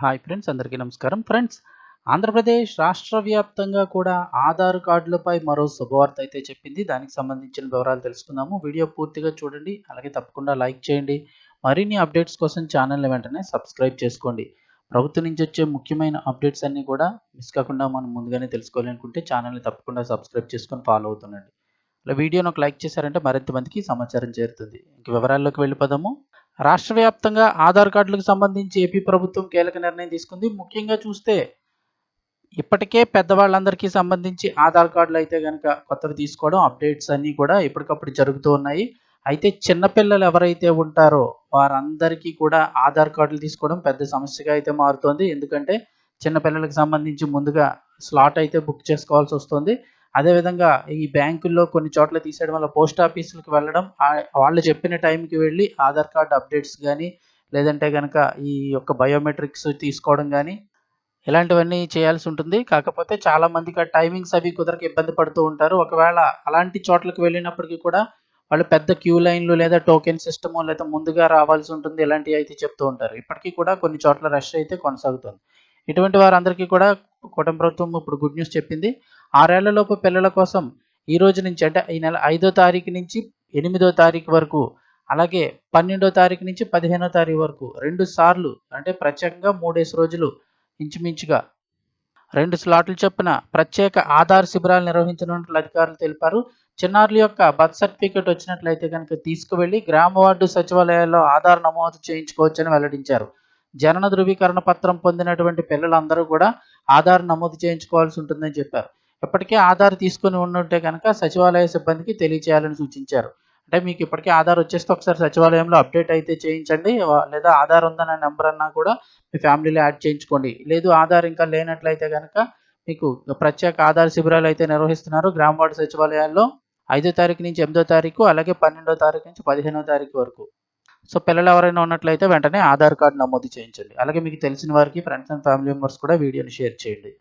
Hi friends అందరికీ నమస్కారం. Friends Andhra Pradesh రాష్ట్ర వ్యాప్తంగా కూడా ఆధార్ కార్డులపై మరో శుభవార్త అయితే చెప్పింది. దానికి సంబంధించిన వివరాలు తెలుసుకుందాము. వీడియో పూర్తిగా చూడండి అలాగే తప్పకుండా లైక్ చేయండి. మరిన్ని అప్డేట్స్ కోసం ఛానల్ని వెంటనే సబ్స్క్రైబ్ చేసుకోండి. ప్రభుత్వం నుంచి వచ్చే ముఖ్యమైన అప్డేట్స్ అన్నీ కూడా మిస్ కాకుండా మనం ముందుగానే తెలుసుకోవాలనుకుంటే ఛానల్ని తప్పకుండా సబ్స్క్రైబ్ చేసుకొని ఫాలో అవుతుండండి. అలా వీడియోని ఒక లైక్ చేశారంటే మరింత మందికి సమాచారం చేరుతుంది. ఇంక వివరాల్లోకి వెళ్ళిపోదాము. రాష్ట్ర వ్యాప్తంగా ఆధార్ కార్డులకు సంబంధించి ఏపీ ప్రభుత్వం కీలక నిర్ణయం తీసుకుంది. ముఖ్యంగా చూస్తే ఇప్పటికే పెద్దవాళ్ళందరికీ సంబంధించి ఆధార్ కార్డులు అయితే కనుక కొత్తవి తీసుకోవడం అప్డేట్స్ అన్నీ కూడా ఎప్పటికప్పుడు జరుగుతూ ఉన్నాయి. అయితే చిన్నపిల్లలు ఎవరైతే ఉంటారో వారందరికీ కూడా ఆధార్ కార్డులు తీసుకోవడం పెద్ద సమస్యగా అయితే మారుతోంది. ఎందుకంటే చిన్నపిల్లలకు సంబంధించి ముందుగా స్లాట్ అయితే బుక్ చేసుకోవాల్సి వస్తుంది. అదేవిధంగా ఈ బ్యాంకుల్లో కొన్ని చోట్ల తీసేయడం వల్ల పోస్ట్ ఆఫీసులకు వెళ్ళడం వాళ్ళు చెప్పిన టైంకి వెళ్ళి ఆధార్ కార్డు అప్డేట్స్ కానీ లేదంటే కనుక ఈ యొక్క బయోమెట్రిక్స్ తీసుకోవడం కానీ ఇలాంటివన్నీ చేయాల్సి ఉంటుంది. కాకపోతే చాలా మందికి ఆ టైమింగ్స్ అవి కుదరక ఇబ్బంది పడుతూ ఉంటారు. ఒకవేళ అలాంటి చోట్లకు వెళ్ళినప్పటికీ కూడా వాళ్ళు పెద్ద క్యూ లైన్లు లేదా టోకెన్ సిస్టమ్ లేదా ముందుగా రావాల్సి ఉంటుంది. ఇలాంటివి అయితే చెప్తూ ఉంటారు. ఇప్పటికీ కూడా కొన్ని చోట్ల రష్ అయితే కొనసాగుతుంది. ఇటువంటి వారందరికీ కూడా కూటమి ప్రభుత్వం ఇప్పుడు గుడ్ న్యూస్ చెప్పింది. ఆరేళ్ళలోపు పిల్లల కోసం ఈ రోజు నుంచి అంటే ఈ నెల ఐదో తారీఖు నుంచి ఎనిమిదో తారీఖు వరకు అలాగే పన్నెండో తారీఖు నుంచి పదిహేనో తారీఖు వరకు రెండు సార్లు అంటే ప్రత్యేకంగా మూడేసి రోజులు ఇంచుమించుగా. రెండు స్లాట్లు చొప్పున ప్రత్యేక ఆధార్ శిబిరాలు నిర్వహించనున్నట్లు అధికారులు తెలిపారు. చిన్నారుల యొక్క బర్త్ సర్టిఫికేట్ వచ్చినట్లయితే కనుక తీసుకువెళ్ళి గ్రామ వార్డు సచివాలయాల్లో ఆధార్ నమోదు చేయించుకోవచ్చని వెల్లడించారు. జనన ధృవీకరణ పత్రం పొందినటువంటి పిల్లలందరూ కూడా ఆధార్ నమోదు చేయించుకోవాల్సి ఉంటుందని చెప్పారు. ఇప్పటికే ఆధార్ తీసుకొని ఉండుంటే కనుక సచివాలయ సిబ్బందికి తెలియచేయాలని సూచించారు. అంటే మీకు ఇప్పటికే ఆధార్ వచ్చేస్తే ఒకసారి సచివాలయంలో అప్డేట్ అయితే చేయించండి. లేదా ఆధార్ ఉందన్న నెంబర్ అన్నా కూడా మీ ఫ్యామిలీలో యాడ్ చేయించుకోండి. లేదు ఆధార్ ఇంకా లేనట్లయితే కనుక మీకు ప్రత్యేక ఆధార్ శిబిరాలు అయితే నిర్వహిస్తున్నారు. గ్రామ వార్డు సచివాలయాల్లో ఐదో తారీఖు నుంచి ఎనిమిదో తారీఖు అలాగే పన్నెండో తారీఖు నుంచి పదిహేనో తారీఖు వరకు. సో పిల్లలు ఎవరైనా ఉన్నట్లయితే వెంటనే ఆధార్ కార్డు నమోదు చేయించండి. అలాగే మీకు తెలిసిన వారికి ఫ్రెండ్స్ అండ్ ఫ్యామిలీ మెంబర్స్ కూడా వీడియోని షేర్ చేయండి.